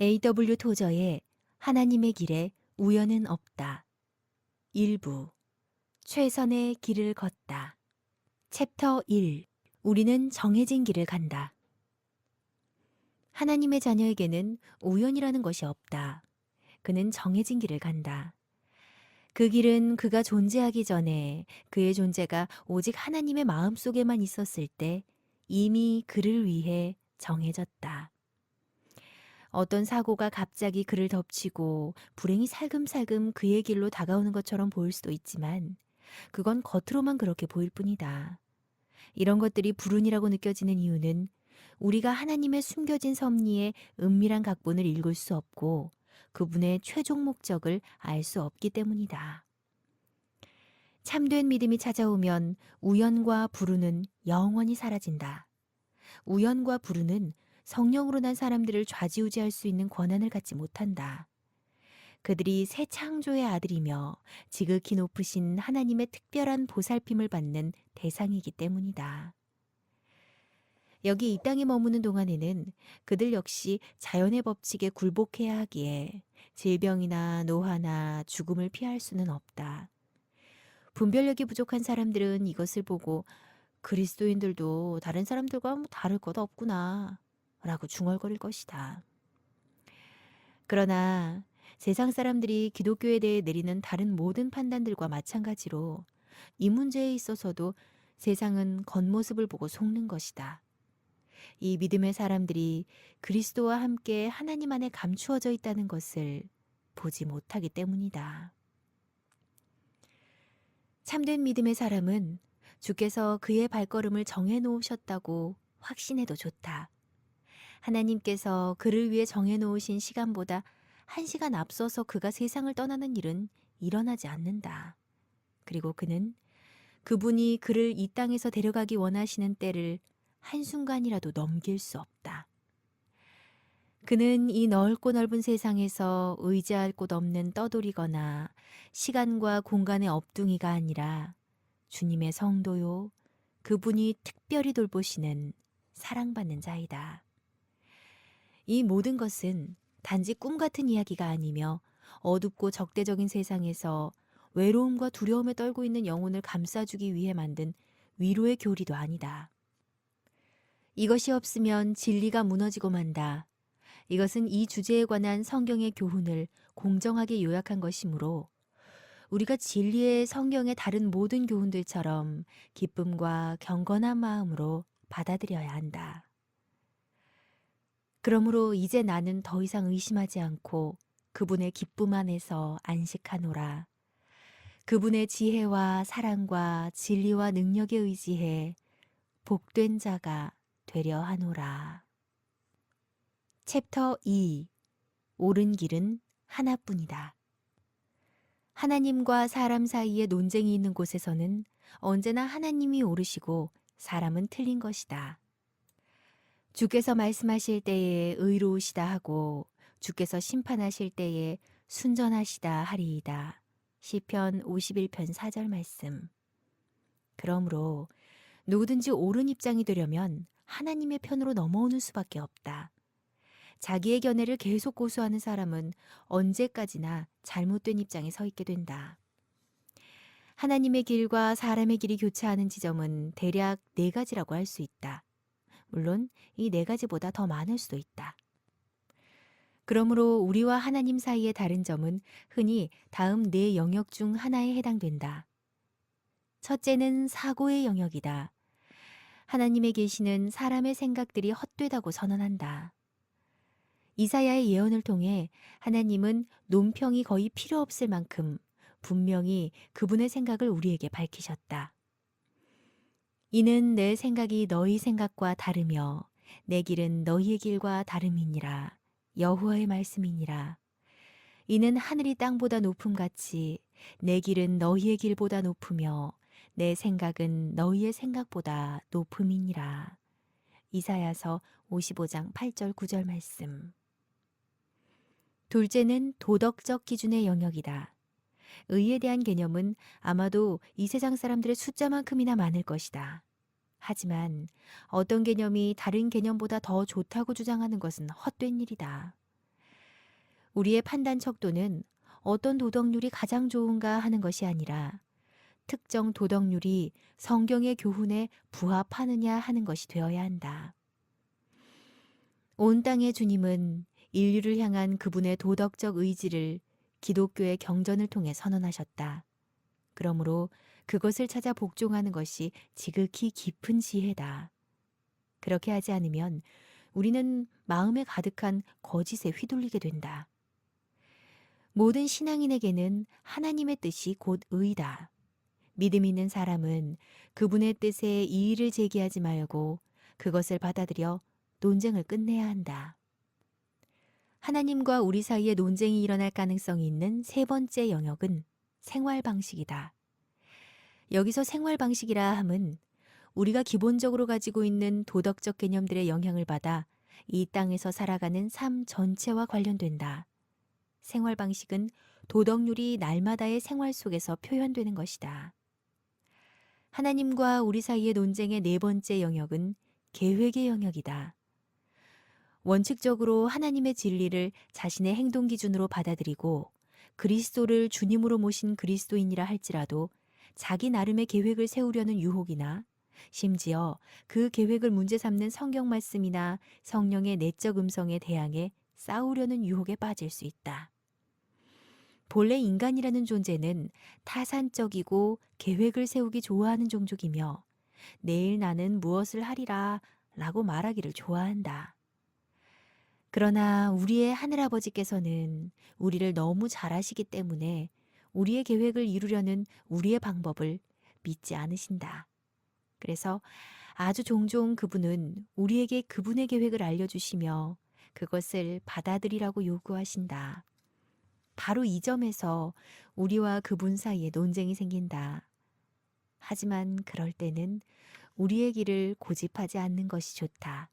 A.W. 토저의 하나님의 길에 우연은 없다. 일부 최선의 길을 걷다. 챕터 1 우리는 정해진 길을 간다. 하나님의 자녀에게는 우연이라는 것이 없다. 그는 정해진 길을 간다. 그 길은 그가 존재하기 전에 그의 존재가 오직 하나님의 마음 속에만 있었을 때 이미 그를 위해 정해졌다. 어떤 사고가 갑자기 그를 덮치고 불행이 살금살금 그의 길로 다가오는 것처럼 보일 수도 있지만 그건 겉으로만 그렇게 보일 뿐이다. 이런 것들이 불운이라고 느껴지는 이유는 우리가 하나님의 숨겨진 섭리의 은밀한 각본을 읽을 수 없고 그분의 최종 목적을 알 수 없기 때문이다. 참된 믿음이 찾아오면 우연과 불운은 영원히 사라진다. 우연과 불운은 성령으로 난 사람들을 좌지우지할 수 있는 권한을 갖지 못한다. 그들이 새 창조의 아들이며 지극히 높으신 하나님의 특별한 보살핌을 받는 대상이기 때문이다. 여기 이 땅에 머무는 동안에는 그들 역시 자연의 법칙에 굴복해야 하기에 질병이나 노화나 죽음을 피할 수는 없다. 분별력이 부족한 사람들은 이것을 보고 그리스도인들도 다른 사람들과 뭐 다를 것 없구나 라고 중얼거릴 것이다. 그러나 세상 사람들이 기독교에 대해 내리는 다른 모든 판단들과 마찬가지로 이 문제에 있어서도 세상은 겉모습을 보고 속는 것이다. 이 믿음의 사람들이 그리스도와 함께 하나님 안에 감추어져 있다는 것을 보지 못하기 때문이다. 참된 믿음의 사람은 주께서 그의 발걸음을 정해 놓으셨다고 확신해도 좋다. 하나님께서 그를 위해 정해 놓으신 시간보다 한 시간 앞서서 그가 세상을 떠나는 일은 일어나지 않는다. 그리고 그는 그분이 그를 이 땅에서 데려가기 원하시는 때를 한순간이라도 넘길 수 없다. 그는 이 넓고 넓은 세상에서 의지할 곳 없는 떠돌이거나 시간과 공간의 업둥이가 아니라 주님의 성도요, 그분이 특별히 돌보시는 사랑받는 자이다. 이 모든 것은 단지 꿈 같은 이야기가 아니며 어둡고 적대적인 세상에서 외로움과 두려움에 떨고 있는 영혼을 감싸주기 위해 만든 위로의 교리도 아니다. 이것이 없으면 진리가 무너지고 만다. 이것은 이 주제에 관한 성경의 교훈을 공정하게 요약한 것이므로 우리가 진리의 성경의 다른 모든 교훈들처럼 기쁨과 경건한 마음으로 받아들여야 한다. 그러므로 이제 나는 더 이상 의심하지 않고 그분의 기쁨 안에서 안식하노라. 그분의 지혜와 사랑과 진리와 능력에 의지해 복된 자가 되려 하노라. 챕터 2 옳은 길은 하나뿐이다. 하나님과 사람 사이에 논쟁이 있는 곳에서는 언제나 하나님이 옳으시고 사람은 틀린 것이다. 주께서 말씀하실 때에 의로우시다 하고 주께서 심판하실 때에 순전하시다 하리이다. 시편 51편 4절 말씀. 그러므로 누구든지 옳은 입장이 되려면 하나님의 편으로 넘어오는 수밖에 없다. 자기의 견해를 계속 고수하는 사람은 언제까지나 잘못된 입장에 서 있게 된다. 하나님의 길과 사람의 길이 교차하는 지점은 대략 네 가지라고 할 수 있다. 물론 이 네 가지보다 더 많을 수도 있다. 그러므로 우리와 하나님 사이의 다른 점은 흔히 다음 네 영역 중 하나에 해당된다. 첫째는 사고의 영역이다. 하나님의 계시는 사람의 생각들이 헛되다고 선언한다. 이사야의 예언을 통해 하나님은 논평이 거의 필요 없을 만큼 분명히 그분의 생각을 우리에게 밝히셨다. 이는 내 생각이 너희 생각과 다르며 내 길은 너희의 길과 다름이니라. 여호와의 말씀이니라. 이는 하늘이 땅보다 높음 같이 내 길은 너희의 길보다 높으며 내 생각은 너희의 생각보다 높음이니라. 이사야서 55장 8절 9절 말씀. 둘째는 도덕적 기준의 영역이다. 의에 대한 개념은 아마도 이 세상 사람들의 숫자만큼이나 많을 것이다. 하지만 어떤 개념이 다른 개념보다 더 좋다고 주장하는 것은 헛된 일이다. 우리의 판단 척도는 어떤 도덕률이 가장 좋은가 하는 것이 아니라 특정 도덕률이 성경의 교훈에 부합하느냐 하는 것이 되어야 한다. 온 땅의 주님은 인류를 향한 그분의 도덕적 의지를 기독교의 경전을 통해 선언하셨다. 그러므로 그것을 찾아 복종하는 것이 지극히 깊은 지혜다. 그렇게 하지 않으면 우리는 마음에 가득한 거짓에 휘둘리게 된다. 모든 신앙인에게는 하나님의 뜻이 곧 의다. 믿음 있는 사람은 그분의 뜻에 이의를 제기하지 말고 그것을 받아들여 논쟁을 끝내야 한다. 하나님과 우리 사이에 논쟁이 일어날 가능성이 있는 세 번째 영역은 생활 방식이다. 여기서 생활 방식이라 함은 우리가 기본적으로 가지고 있는 도덕적 개념들의 영향을 받아 이 땅에서 살아가는 삶 전체와 관련된다. 생활 방식은 도덕률이 날마다의 생활 속에서 표현되는 것이다. 하나님과 우리 사이의 논쟁의 네 번째 영역은 계획의 영역이다. 원칙적으로 하나님의 진리를 자신의 행동 기준으로 받아들이고 그리스도를 주님으로 모신 그리스도인이라 할지라도 자기 나름의 계획을 세우려는 유혹이나 심지어 그 계획을 문제 삼는 성경 말씀이나 성령의 내적 음성에 대항해 싸우려는 유혹에 빠질 수 있다. 본래 인간이라는 존재는 타산적이고 계획을 세우기 좋아하는 종족이며 내일 나는 무엇을 하리라 라고 말하기를 좋아한다. 그러나 우리의 하늘아버지께서는 우리를 너무 잘 아시기 때문에 우리의 계획을 이루려는 우리의 방법을 믿지 않으신다. 그래서 아주 종종 그분은 우리에게 그분의 계획을 알려주시며 그것을 받아들이라고 요구하신다. 바로 이 점에서 우리와 그분 사이에 논쟁이 생긴다. 하지만 그럴 때는 우리의 길을 고집하지 않는 것이 좋다.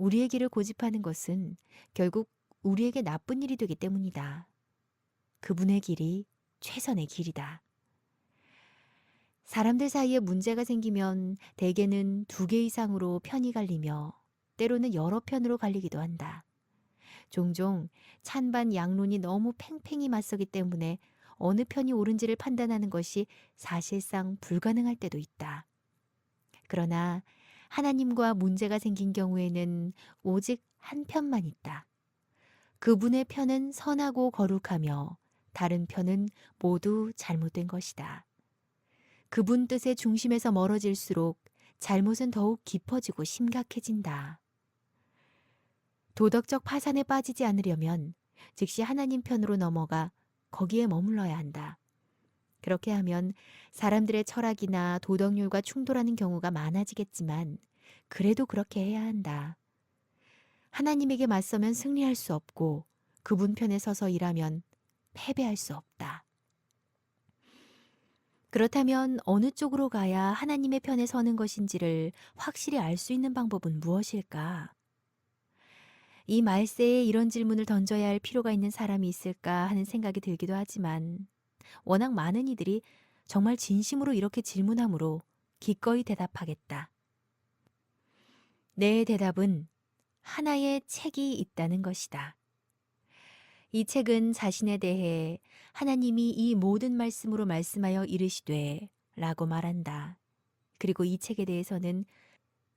우리의 길을 고집하는 것은 결국 우리에게 나쁜 일이 되기 때문이다. 그분의 길이 최선의 길이다. 사람들 사이에 문제가 생기면 대개는 두 개 이상으로 편이 갈리며 때로는 여러 편으로 갈리기도 한다. 종종 찬반 양론이 너무 팽팽히 맞서기 때문에 어느 편이 옳은지를 판단하는 것이 사실상 불가능할 때도 있다. 그러나 하나님과 문제가 생긴 경우에는 오직 한 편만 있다. 그분의 편은 선하고 거룩하며 다른 편은 모두 잘못된 것이다. 그분 뜻의 중심에서 멀어질수록 잘못은 더욱 깊어지고 심각해진다. 도덕적 파산에 빠지지 않으려면 즉시 하나님 편으로 넘어가 거기에 머물러야 한다. 그렇게 하면 사람들의 철학이나 도덕률과 충돌하는 경우가 많아지겠지만 그래도 그렇게 해야 한다. 하나님에게 맞서면 승리할 수 없고 그분 편에 서서 일하면 패배할 수 없다. 그렇다면 어느 쪽으로 가야 하나님의 편에 서는 것인지를 확실히 알 수 있는 방법은 무엇일까? 이 말세에 이런 질문을 던져야 할 필요가 있는 사람이 있을까 하는 생각이 들기도 하지만 워낙 많은 이들이 정말 진심으로 이렇게 질문하므로 기꺼이 대답하겠다. 내 대답은 하나의 책이 있다는 것이다. 이 책은 자신에 대해 하나님이 이 모든 말씀으로 말씀하여 이르시되 라고 말한다. 그리고 이 책에 대해서는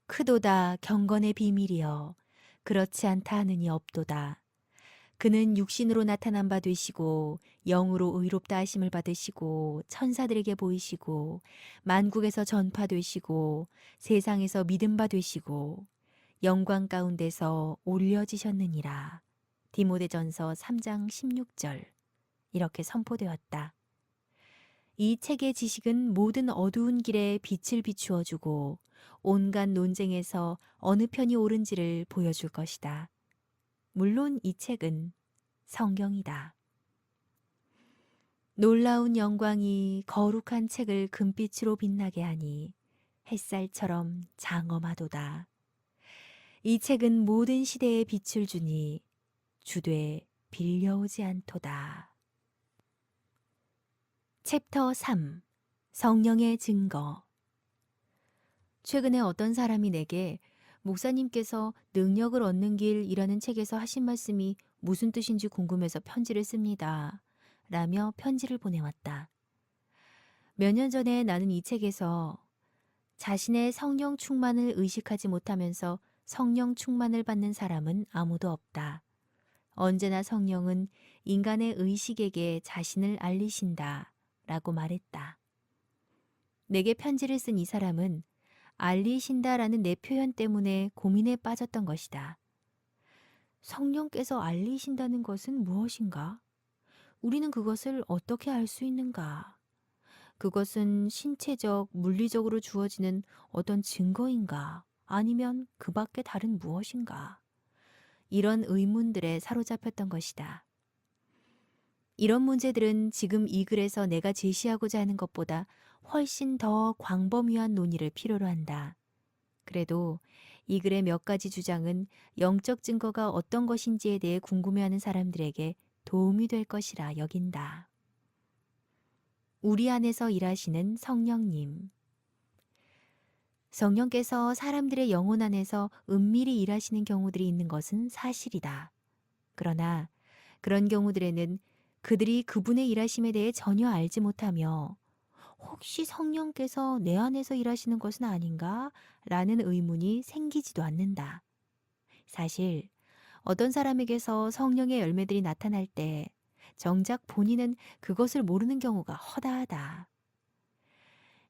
크도다 경건의 비밀이여 그렇지 않다 하느니 없도다. 그는 육신으로 나타난 바 되시고 영으로 의롭다 하심을 받으시고 천사들에게 보이시고 만국에서 전파되시고 세상에서 믿음 바 되시고 영광 가운데서 올려지셨느니라. 디모데전서 3장 16절 이렇게 선포되었다. 이 책의 지식은 모든 어두운 길에 빛을 비추어 주고 온갖 논쟁에서 어느 편이 옳은지를 보여줄 것이다. 물론 이 책은 성경이다. 놀라운 영광이 거룩한 책을 금빛으로 빛나게 하니 햇살처럼 장엄하도다. 이 책은 모든 시대에 빛을 주니 주되 빌려오지 않도다. 챕터 3 성령의 증거 최근에 어떤 사람이 내게 목사님께서 능력을 얻는 길이라는 책에서 하신 말씀이 무슨 뜻인지 궁금해서 편지를 씁니다. 라며 편지를 보내왔다. 몇 년 전에 나는 이 책에서 자신의 성령 충만을 의식하지 못하면서 성령 충만을 받는 사람은 아무도 없다. 언제나 성령은 인간의 의식에게 자신을 알리신다. 라고 말했다. 내게 편지를 쓴 이 사람은 알리신다라는 내 표현 때문에 고민에 빠졌던 것이다. 성령께서 알리신다는 것은 무엇인가? 우리는 그것을 어떻게 알 수 있는가? 그것은 신체적, 물리적으로 주어지는 어떤 증거인가? 아니면 그 밖에 다른 무엇인가? 이런 의문들에 사로잡혔던 것이다. 이런 문제들은 지금 이 글에서 내가 제시하고자 하는 것보다 훨씬 더 광범위한 논의를 필요로 한다. 그래도 이 글의 몇 가지 주장은 영적 증거가 어떤 것인지에 대해 궁금해하는 사람들에게 도움이 될 것이라 여긴다. 우리 안에서 일하시는 성령님. 성령께서 사람들의 영혼 안에서 은밀히 일하시는 경우들이 있는 것은 사실이다. 그러나 그런 경우들에는 그들이 그분의 일하심에 대해 전혀 알지 못하며 혹시 성령께서 내 안에서 일하시는 것은 아닌가? 라는 의문이 생기지도 않는다. 사실 어떤 사람에게서 성령의 열매들이 나타날 때 정작 본인은 그것을 모르는 경우가 허다하다.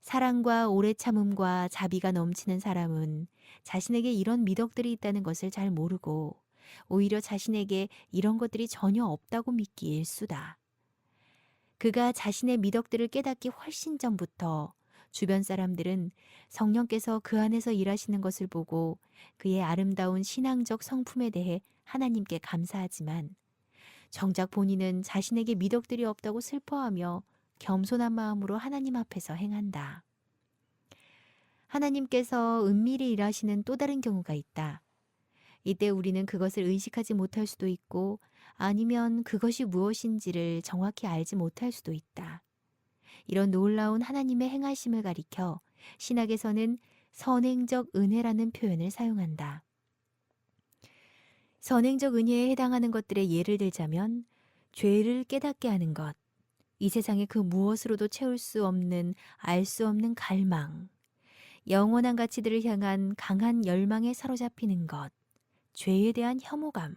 사랑과 오래 참음과 자비가 넘치는 사람은 자신에게 이런 미덕들이 있다는 것을 잘 모르고 오히려 자신에게 이런 것들이 전혀 없다고 믿기 일 수다. 그가 자신의 미덕들을 깨닫기 훨씬 전부터 주변 사람들은 성령께서 그 안에서 일하시는 것을 보고 그의 아름다운 신앙적 성품에 대해 하나님께 감사하지만 정작 본인은 자신에게 미덕들이 없다고 슬퍼하며 겸손한 마음으로 하나님 앞에서 행한다. 하나님께서 은밀히 일하시는 또 다른 경우가 있다. 이때 우리는 그것을 의식하지 못할 수도 있고 아니면 그것이 무엇인지를 정확히 알지 못할 수도 있다. 이런 놀라운 하나님의 행하심을 가리켜 신학에서는 선행적 은혜라는 표현을 사용한다. 선행적 은혜에 해당하는 것들의 예를 들자면 죄를 깨닫게 하는 것, 이 세상의 그 무엇으로도 채울 수 없는 알 수 없는 갈망, 영원한 가치들을 향한 강한 열망에 사로잡히는 것, 죄에 대한 혐오감,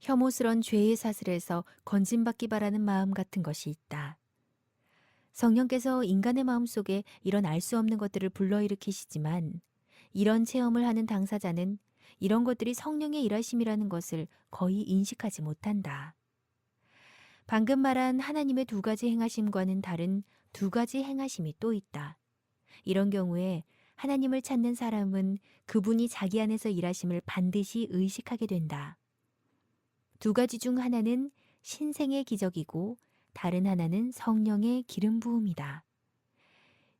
혐오스런 죄의 사슬에서 건진받기 바라는 마음 같은 것이 있다. 성령께서 인간의 마음 속에 이런 알 수 없는 것들을 불러일으키시지만 이런 체험을 하는 당사자는 이런 것들이 성령의 일하심이라는 것을 거의 인식하지 못한다. 방금 말한 하나님의 두 가지 행하심과는 다른 두 가지 행하심이 또 있다. 이런 경우에 하나님을 찾는 사람은 그분이 자기 안에서 일하심을 반드시 의식하게 된다. 두 가지 중 하나는 신생의 기적이고 다른 하나는 성령의 기름 부음이다.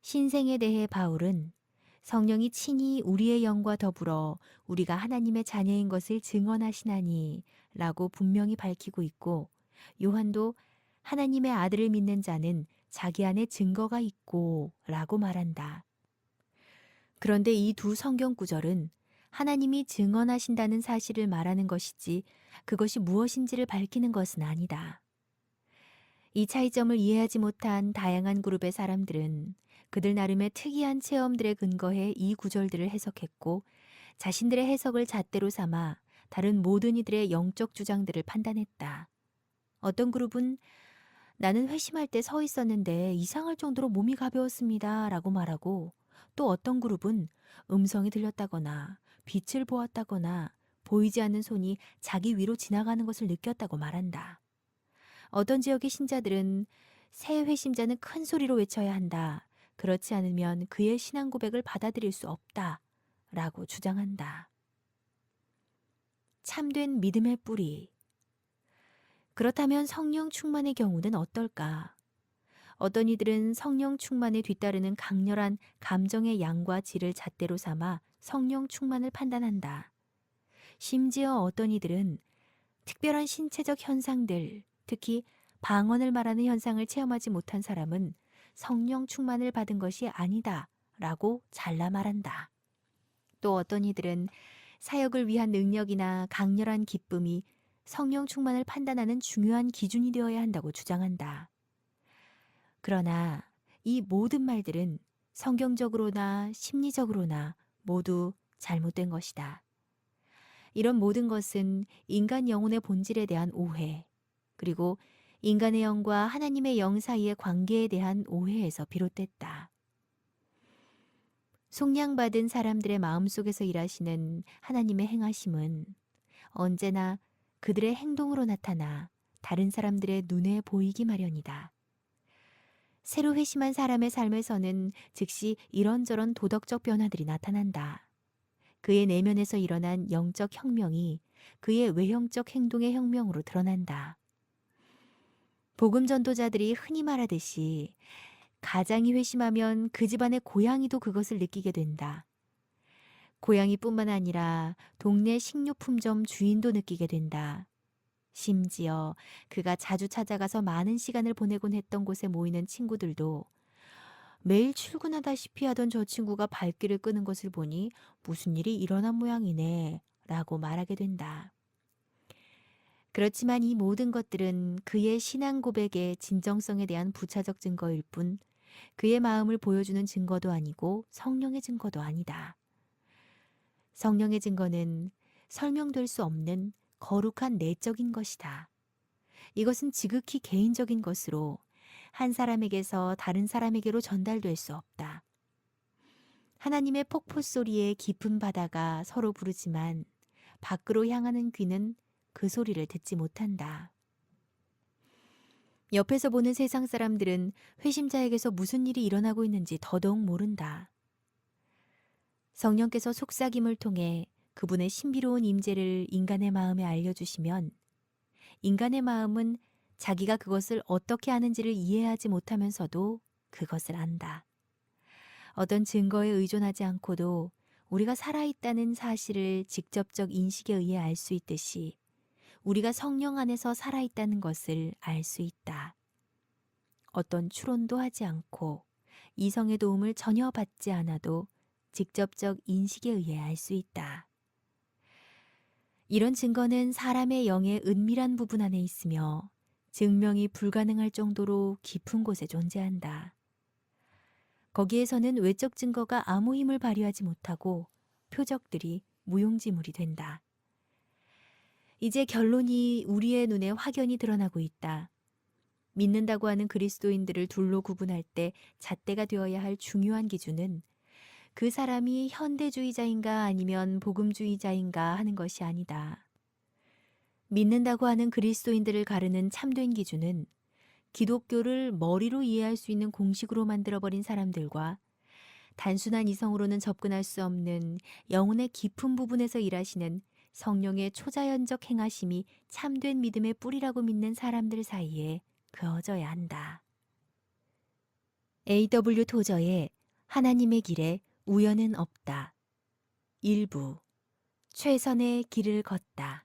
신생에 대해 바울은 성령이 친히 우리의 영과 더불어 우리가 하나님의 자녀인 것을 증언하시나니 라고 분명히 밝히고 있고 요한도 하나님의 아들을 믿는 자는 자기 안에 증거가 있고 라고 말한다. 그런데 이 두 성경 구절은 하나님이 증언하신다는 사실을 말하는 것이지 그것이 무엇인지를 밝히는 것은 아니다. 이 차이점을 이해하지 못한 다양한 그룹의 사람들은 그들 나름의 특이한 체험들에 근거해 이 구절들을 해석했고 자신들의 해석을 잣대로 삼아 다른 모든 이들의 영적 주장들을 판단했다. 어떤 그룹은 나는 회심할 때 서 있었는데 이상할 정도로 몸이 가벼웠습니다. 라고 말하고 또 어떤 그룹은 음성이 들렸다거나 빛을 보았다거나 보이지 않는 손이 자기 위로 지나가는 것을 느꼈다고 말한다. 어떤 지역의 신자들은 새 회심자는 큰 소리로 외쳐야 한다. 그렇지 않으면 그의 신앙 고백을 받아들일 수 없다. 라고 주장한다. 참된 믿음의 뿌리. 그렇다면 성령 충만의 경우는 어떨까? 어떤 이들은 성령 충만에 뒤따르는 강렬한 감정의 양과 질을 잣대로 삼아 성령 충만을 판단한다. 심지어 어떤 이들은 특별한 신체적 현상들, 특히 방언을 말하는 현상을 체험하지 못한 사람은 성령 충만을 받은 것이 아니다 라고 잘라 말한다. 또 어떤 이들은 사역을 위한 능력이나 강렬한 기쁨이 성령 충만을 판단하는 중요한 기준이 되어야 한다고 주장한다. 그러나 이 모든 말들은 성경적으로나 심리적으로나 모두 잘못된 것이다. 이런 모든 것은 인간 영혼의 본질에 대한 오해, 그리고 인간의 영과 하나님의 영 사이의 관계에 대한 오해에서 비롯됐다. 속량받은 사람들의 마음속에서 일하시는 하나님의 행하심은 언제나 그들의 행동으로 나타나 다른 사람들의 눈에 보이기 마련이다. 새로 회심한 사람의 삶에서는 즉시 이런저런 도덕적 변화들이 나타난다. 그의 내면에서 일어난 영적 혁명이 그의 외형적 행동의 혁명으로 드러난다. 복음 전도자들이 흔히 말하듯이 가장이 회심하면 그 집안의 고양이도 그것을 느끼게 된다. 고양이뿐만 아니라 동네 식료품점 주인도 느끼게 된다. 심지어 그가 자주 찾아가서 많은 시간을 보내곤 했던 곳에 모이는 친구들도 매일 출근하다시피 하던 저 친구가 발길을 끄는 것을 보니 무슨 일이 일어난 모양이네 라고 말하게 된다. 그렇지만 이 모든 것들은 그의 신앙 고백의 진정성에 대한 부차적 증거일 뿐 그의 마음을 보여주는 증거도 아니고 성령의 증거도 아니다. 성령의 증거는 설명될 수 없는 거룩한 내적인 것이다. 이것은 지극히 개인적인 것으로 한 사람에게서 다른 사람에게로 전달될 수 없다. 하나님의 폭포 소리에 깊은 바다가 서로 부르지만 밖으로 향하는 귀는 그 소리를 듣지 못한다. 옆에서 보는 세상 사람들은 회심자에게서 무슨 일이 일어나고 있는지 더더욱 모른다. 성령께서 속삭임을 통해 그분의 신비로운 임재를 인간의 마음에 알려주시면 인간의 마음은 자기가 그것을 어떻게 하는지를 이해하지 못하면서도 그것을 안다. 어떤 증거에 의존하지 않고도 우리가 살아있다는 사실을 직접적 인식에 의해 알 수 있듯이 우리가 성령 안에서 살아있다는 것을 알 수 있다. 어떤 추론도 하지 않고 이성의 도움을 전혀 받지 않아도 직접적 인식에 의해 알 수 있다. 이런 증거는 사람의 영의 은밀한 부분 안에 있으며 증명이 불가능할 정도로 깊은 곳에 존재한다. 거기에서는 외적 증거가 아무 힘을 발휘하지 못하고 표적들이 무용지물이 된다. 이제 결론이 우리의 눈에 확연히 드러나고 있다. 믿는다고 하는 그리스도인들을 둘로 구분할 때 잣대가 되어야 할 중요한 기준은 그 사람이 현대주의자인가 아니면 복음주의자인가 하는 것이 아니다. 믿는다고 하는 그리스도인들을 가르는 참된 기준은 기독교를 머리로 이해할 수 있는 공식으로 만들어버린 사람들과 단순한 이성으로는 접근할 수 없는 영혼의 깊은 부분에서 일하시는 성령의 초자연적 행하심이 참된 믿음의 뿌리라고 믿는 사람들 사이에 그어져야 한다. A.W. 토저의 하나님의 길에 우연은 없다. 일부 최선의 길을 걷다.